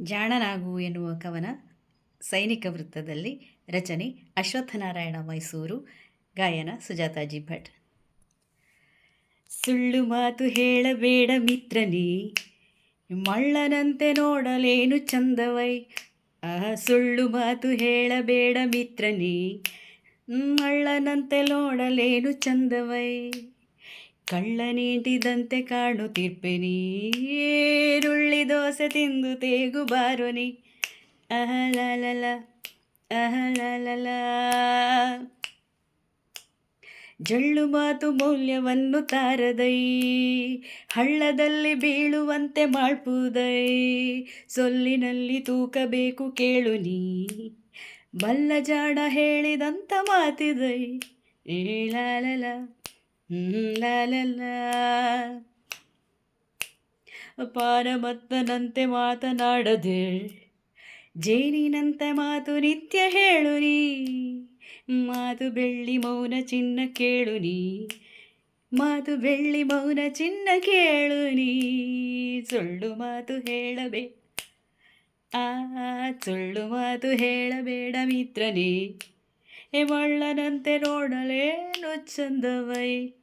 ಜಾಣನಾಗು ಎನ್ನುವ ಕವನ ಸೈನಿಕ ವೃತ್ತದಲ್ಲಿ ರಚನೆ ಅಶ್ವತ್ಥನಾರಾಯಣ ಮೈಸೂರು, ಗಾಯನ ಸುಜಾತಾಜಿ ಭಟ್. ಸುಳ್ಳು ಮಾತು ಹೇಳಬೇಡ ಮಿತ್ರನೇ, ಮಳ್ಳನಂತೆ ನೋಡಲೇನು ಚಂದವೈ ಆ ಸುಳ್ಳು ಮಾತು ಹೇಳಬೇಡ ಮಿತ್ರನೇ, ಮಳ್ಳನಂತೆ ನೋಡಲೇನು ಚಂದವೈ, ಕಳ್ಳ ನೀಟಿದಂತೆ ಕಾಣುತ್ತಿರ್ಪೆನಿ ಈರುಳ್ಳಿ ದೋಸೆ ತಿಂದು ತೇಗು ಬಾರೋನಿ. ಅಹಲಲಲ ಅಹಲಲಲ. ಜಳ್ಳು ಮಾತು ಮೌಲ್ಯವನ್ನು ತಾರದೈ. ಹಳ್ಳದಲ್ಲಿ ಬೀಳುವಂತೆ ಮಾಡ್ಪುದೈ. ಸೊಲ್ಲಿನಲ್ಲಿ ತೂಕಬೇಕು ಕೇಳು ನೀ. ಬಲ್ಲ ಜಾಡ ಹೇಳಿದಂತ ಮಾತಿದೈ. ಏಳಾಲಲ ಲಾಲಲ. ಪಾರಮತ್ತನಂತೆ ಮಾತನಾಡದೆ. ಜೇನಿನಂತೆ ಮಾತು ನಿತ್ಯ ಹೇಳು ನೀ ಮಾತು ಬೆಳ್ಳಿ ಮೌನ ಚಿನ್ನ ಕೇಳು ನೀ ಮಾತು ಬೆಳ್ಳಿ ಮೌನ ಚಿನ್ನ ಕೇಳು ನೀ ಸುಳ್ಳು ಮಾತು ಹೇಳಬೇ ಆ, ಸುಳ್ಳು ಮಾತು ಹೇಳಬೇಡ ಮಿತ್ರನೇ. ಎ, ಮಳ್ಳನಂತೆ ನೋಡಲೇನು ಚಂದವೈ.